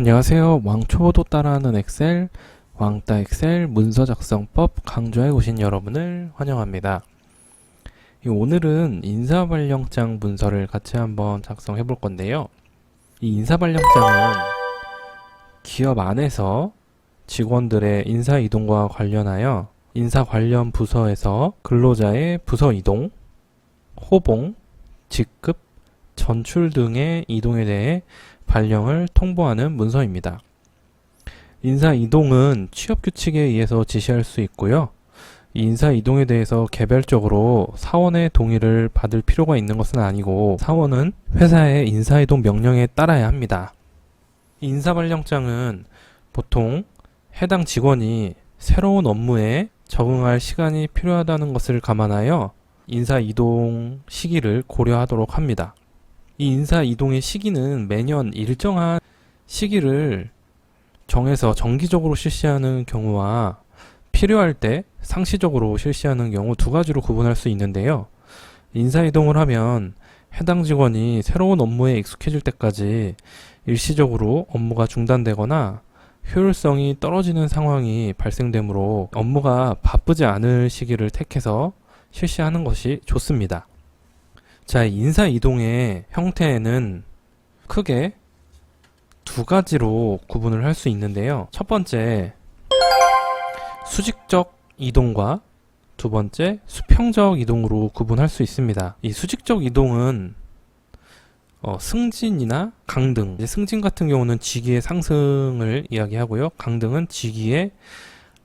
안녕하세요. 왕초보도 따라하는 엑셀, 왕따 엑셀 문서 작성법 강좌에 오신 여러분을 환영합니다. 이 오늘은 인사발령장 문서를 같이 한번 작성해 볼 건데요. 이 인사발령장은 기업 안에서 직원들의 인사 이동과 관련하여 인사 관련 부서에서 근로자의 부서 이동, 호봉, 직급, 전출 등의 이동에 대해 발령을 통보하는 문서입니다. 인사 이동은 취업 규칙에 의해서 지시할 수 있고요. 이 인사 이동에 대해서 개별적으로 사원의 동의를 받을 필요가 있는 것은 아니고 사원은 회사의 인사 이동 명령에 따라야 합니다. 이 인사 발령장은 보통 해당 직원이 새로운 업무에 적응할 시간이 필요하다는 것을 감안하여 인사 이동 시기를 고려하도록 합니다. 이 인사 이동의 시기는 매년 일정한 시기를 정해서 정기적으로 실시하는 경우와 필요할 때 상시적으로 실시하는 경우 두 가지로 구분할 수 있는데요. 인사 이동을 하면 해당 직원이 새로운 업무에 익숙해질 때까지 일시적으로 업무가 중단되거나 효율성이 떨어지는 상황이 발생되므로 업무가 바쁘지 않을 시기를 택해서 실시하는 것이 좋습니다. 자, 인사 이동의 형태는 크게 두 가지로 구분을 할 수 있는데요. 첫 번째, 수직적 이동과 두 번째, 수평적 이동으로 구분할 수 있습니다. 이 수직적 이동은 어, 승진이나 강등. 승진 같은 경우는 직위의 상승을 이야기하고요. 강등은 직위의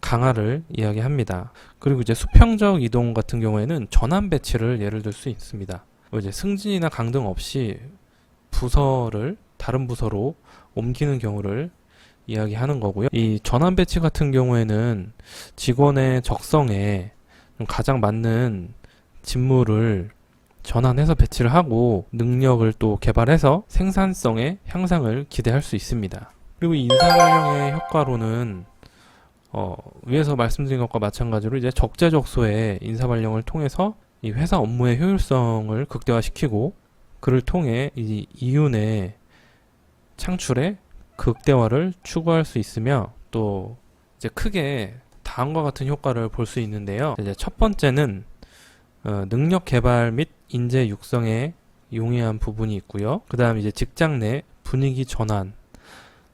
강화를 이야기합니다. 그리고 이제 수평적 이동 같은 경우에는 전환 배치를 예를 들 수 있습니다. 뭐 이제 승진이나 강등 없이 부서를 다른 부서로 옮기는 경우를 이야기하는 거고요. 이 전환 배치 같은 경우에는 직원의 적성에 좀 가장 맞는 직무를 전환해서 배치를 하고 능력을 또 개발해서 생산성의 향상을 기대할 수 있습니다. 그리고 이 인사 발령의 효과로는 어, 위에서 말씀드린 것과 마찬가지로 이제 적재적소의 인사 발령을 통해서 이 회사 업무의 효율성을 극대화시키고 그를 통해 이 이윤의 창출에 극대화를 추구할 수 있으며 또 이제 크게 다음과 같은 효과를 볼 수 있는데요. 이제 첫 번째는 어, 능력 개발 및 인재 육성에 용이한 부분이 있고요. 그 다음 이제 직장 내 분위기 전환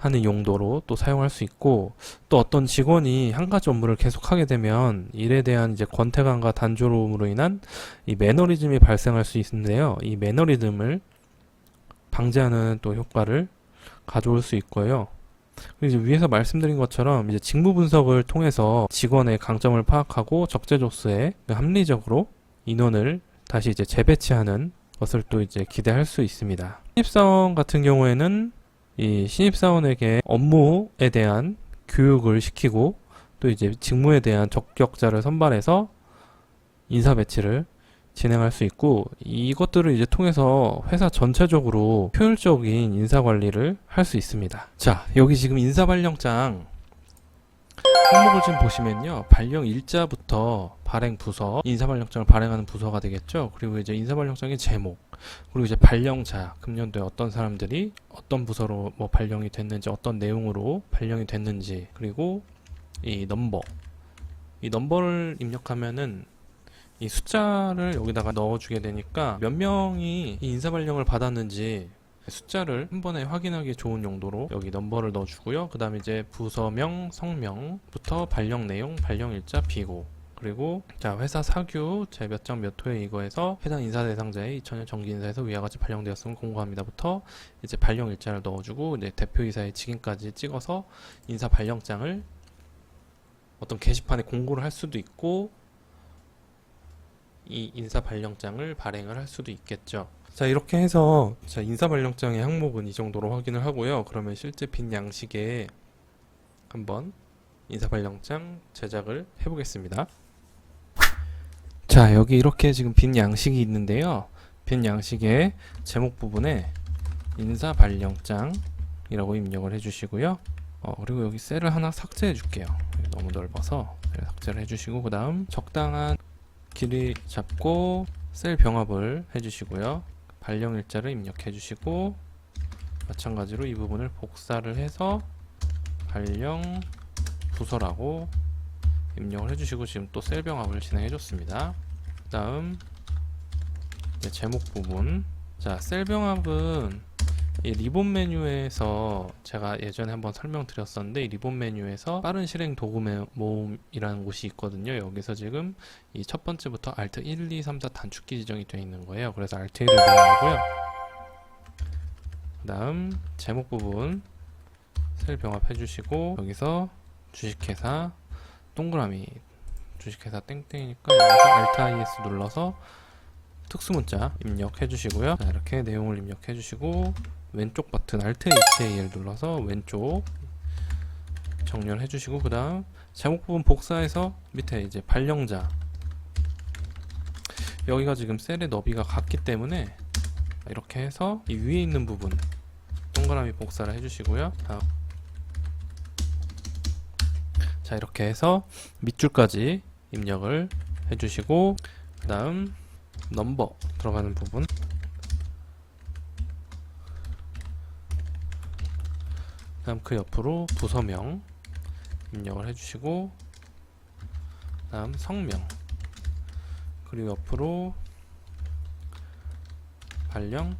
하는 용도로 또 사용할 수 있고 또 어떤 직원이 한 가지 업무를 계속하게 되면 일에 대한 이제 권태감과 단조로움으로 인한 이 매너리즘이 발생할 수 있는데요. 이 매너리즘을 방지하는 또 효과를 가져올 수 있고요. 이제 위에서 말씀드린 것처럼 이제 직무 분석을 통해서 직원의 강점을 파악하고 적재적소에 합리적으로 인원을 다시 이제 재배치하는 것을 또 이제 기대할 수 있습니다. 신입사원 같은 경우에는 이 신입사원에게 업무에 대한 교육을 시키고 또 이제 직무에 대한 적격자를 선발해서 인사 배치를 진행할 수 있고 이것들을 이제 통해서 회사 전체적으로 효율적인 인사 관리를 할 수 있습니다. 자, 여기 지금 인사 발령장 항목을 좀 보시면요. 발령 일자부터 발행 부서, 인사 발령장을 발행하는 부서가 되겠죠. 그리고 이제 인사 발령장의 제목, 그리고 이제 발령자, 금년도에 어떤 사람들이 어떤 부서로 뭐 발령이 됐는지, 어떤 내용으로 발령이 됐는지, 그리고 이 넘버, 이 넘버를 입력하면은 이 숫자를 여기다가 넣어주게 되니까 몇 명이 이 인사 발령을 받았는지 숫자를 한 번에 확인하기 좋은 용도로 여기 넘버를 넣어주고요. 그 다음에 이제 부서명, 성명부터 발령 내용, 발령 일자, 비고 그리고 자 회사 사규 제 몇 장 몇 호에 이거에서 해당 인사 대상자의 2000년 정기 인사에서 위와 같이 발령되었음을 공고합니다부터 이제 발령 일자를 넣어주고 이제 대표이사의 직인까지 찍어서 인사 발령장을 어떤 게시판에 공고를 할 수도 있고 이 인사 발령장을 발행을 할 수도 있겠죠. 자 이렇게 해서 자 인사 발령장의 항목은 이 정도로 확인을 하고요. 그러면 실제 빈 양식에 한번 인사 발령장 제작을 해보겠습니다. 자 여기 이렇게 지금 빈 양식이 있는데요. 빈 양식의 제목 부분에 인사 발령장이라고 입력을 해주시고요. 어, 그리고 여기 셀을 하나 삭제해 줄게요. 너무 넓어서 셀 삭제를 해주시고 그 다음 적당한 길이 잡고 셀 병합을 해주시고요. 발령 일자를 입력해 주시고 마찬가지로 이 부분을 복사를 해서 발령 부서라고 입력을 해주시고 지금 또 셀 병합을 진행해 줬습니다. 다음 이제 제목 부분 자 셀 병합은 이 리본 메뉴에서 제가 예전에 한번 설명드렸었는데 이 리본 메뉴에서 빠른 실행 도구 매- 모음이라는 곳이 있거든요. 여기서 지금 이 첫 번째부터 Alt 1, 2, 3, 4 단축키 지정이 되어 있는 거예요. 그래서 Alt 1을 눌러고요. 그 다음 제목 부분 셀 병합 해 주시고 여기서 주식회사 동그라미 주식회사 땡땡이니까 여기서 Alt IS 눌러서 특수문자 입력해 주시고요. 자, 이렇게 내용을 입력해 주시고 왼쪽 버튼 Alt HA를 눌러서 왼쪽 정렬해 주시고 그 다음 제목 부분 복사해서 밑에 이제 발령자 여기가 지금 셀의 너비가 같기 때문에 이렇게 해서 이 위에 있는 부분 동그라미 복사를 해주시고요. 다음. 자 이렇게 해서 밑줄까지 입력을 해주시고 그 다음 넘버 들어가는 부분 다음 그 옆으로 부서명 입력을 해주시고 다음 성명 그리고 옆으로 발령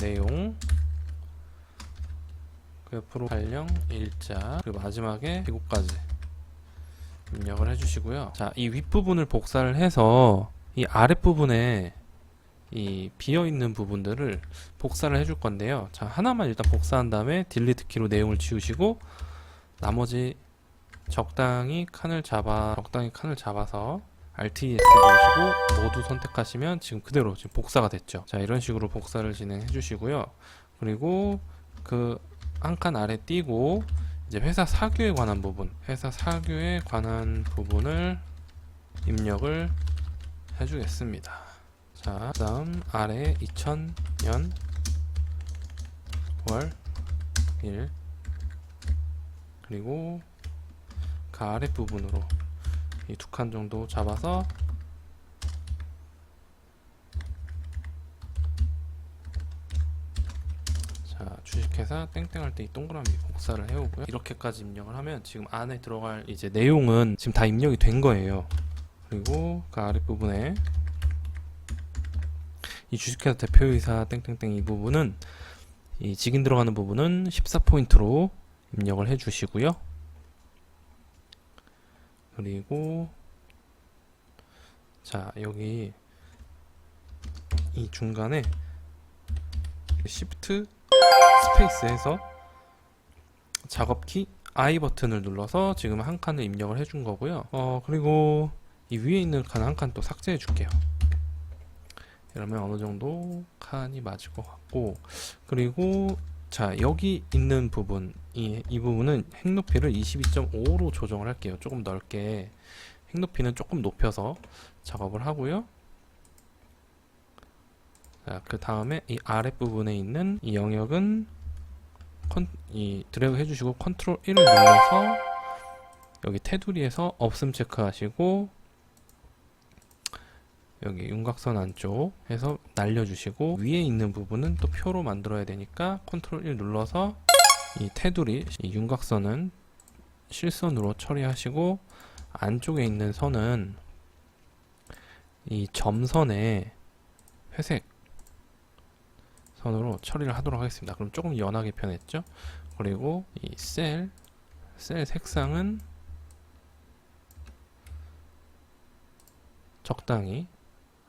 내용 그 옆으로 발령 일자 그리고 마지막에 이곳까지 입력을 해주시고요. 자, 이 윗부분을 복사를 해서 이 아랫부분에 이 비어있는 부분들을 복사를 해줄 건데요. 자, 하나만 일단 복사한 다음에 딜리트 키로 내용을 지우시고 나머지 적당히 칸을 잡아 적당히 칸을 잡아서 ES 누르시고 모두 선택하시면 지금 그대로 지금 복사가 됐죠. 자, 이런 식으로 복사를 진행해 주시고요. 그리고 그 한 칸 아래 띄고 이제 회사 사규에 관한 부분, 회사 사규에 관한 부분을 입력을 해주겠습니다. 자, 다음 아래 2000년 9월 1 그리고 그 아랫 부분으로 이 두 칸 정도 잡아서 자 주식회사 땡땡 할 때 이 동그라미 복사를 해오고요. 이렇게까지 입력을 하면 지금 안에 들어갈 이제 내용은 지금 다 입력이 된 거예요. 그리고 그 아랫부분에 이 주식회사 대표이사 땡땡땡 이 부분은 이 직인 들어가는 부분은 14포인트로 입력을 해 주시고요 그리고 자 여기 이 중간에 Shift 스페이스에서 작업키 I 버튼을 눌러서 지금 한 칸을 입력을 해준 거고요. 어 그리고 이 위에 있는 칸 한 칸 또 삭제해 줄게요. 이러면 어느 정도 칸이 맞을 것 같고 그리고 자 여기 있는 부분 이, 이 부분은 핵 높이를 22.5로 조정을 할게요. 조금 넓게 핵 높이는 조금 높여서 작업을 하고요. 자, 그 다음에 이 아랫부분에 있는 이 영역은 컨, 이 드래그 해주시고 컨트롤 1을 눌러서 여기 테두리에서 없음 체크하시고 여기 윤곽선 안쪽 해서 날려주시고 위에 있는 부분은 또 표로 만들어야 되니까 컨트롤 1 눌러서 이 테두리 이 윤곽선은 실선으로 처리하시고 안쪽에 있는 선은 이 점선에 회색 선으로 처리를 하도록 하겠습니다. 그럼 조금 연하게 편했죠? 그리고 이 셀, 셀 색상은 적당히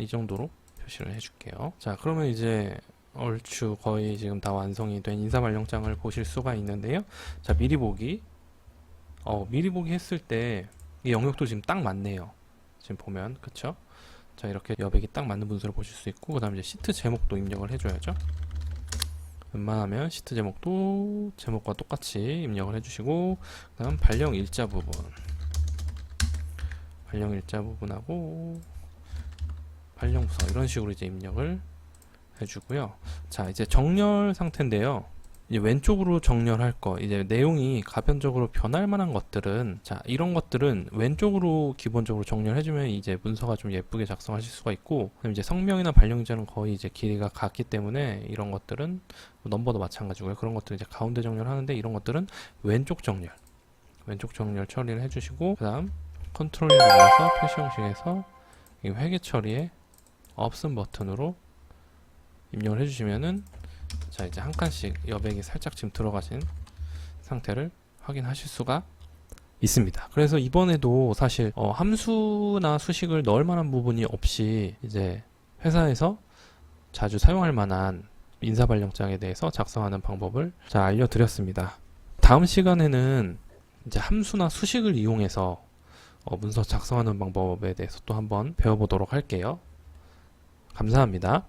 이 정도로 표시를 해줄게요. 자, 그러면 이제 얼추 거의 지금 다 완성이 된 인사발령장을 보실 수가 있는데요. 자, 미리 보기. 어, 미리 보기 했을 때 이 영역도 지금 딱 맞네요. 지금 보면, 그쵸? 자, 이렇게 여백이 딱 맞는 분수를 보실 수 있고, 그 다음에 이제 시트 제목도 입력을 해줘야죠. 웬만하면 시트 제목도 제목과 똑같이 입력을 해주시고, 그 다음 발령 일자 부분. 발령 일자 부분하고, 발령 부서, 이런 식으로 이제 입력을 해주고요. 자, 이제 정렬 상태인데요. 이제 왼쪽으로 정렬할 거, 이제 내용이 가변적으로 변할 만한 것들은, 자, 이런 것들은 왼쪽으로 기본적으로 정렬해주면 이제 문서가 좀 예쁘게 작성하실 수가 있고, 이제 성명이나 발령자는 거의 이제 길이가 같기 때문에 이런 것들은 뭐 넘버도 마찬가지고요. 그런 것들은 이제 가운데 정렬하는데 이런 것들은 왼쪽 정렬, 왼쪽 정렬 처리를 해주시고, 그 다음 컨트롤 눌러서 표시 형식에서 이 회계 처리에 없음 버튼으로 입력을 해주시면은 자 이제 한 칸씩 여백이 살짝 지금 들어가신 상태를 확인하실 수가 있습니다. 그래서 이번에도 사실 어, 함수나 수식을 넣을 만한 부분이 없이 이제 회사에서 자주 사용할 만한 인사 발령장에 대해서 작성하는 방법을 자 알려드렸습니다. 다음 시간에는 이제 함수나 수식을 이용해서 어, 문서 작성하는 방법에 대해서 또 한번 배워보도록 할게요. 감사합니다.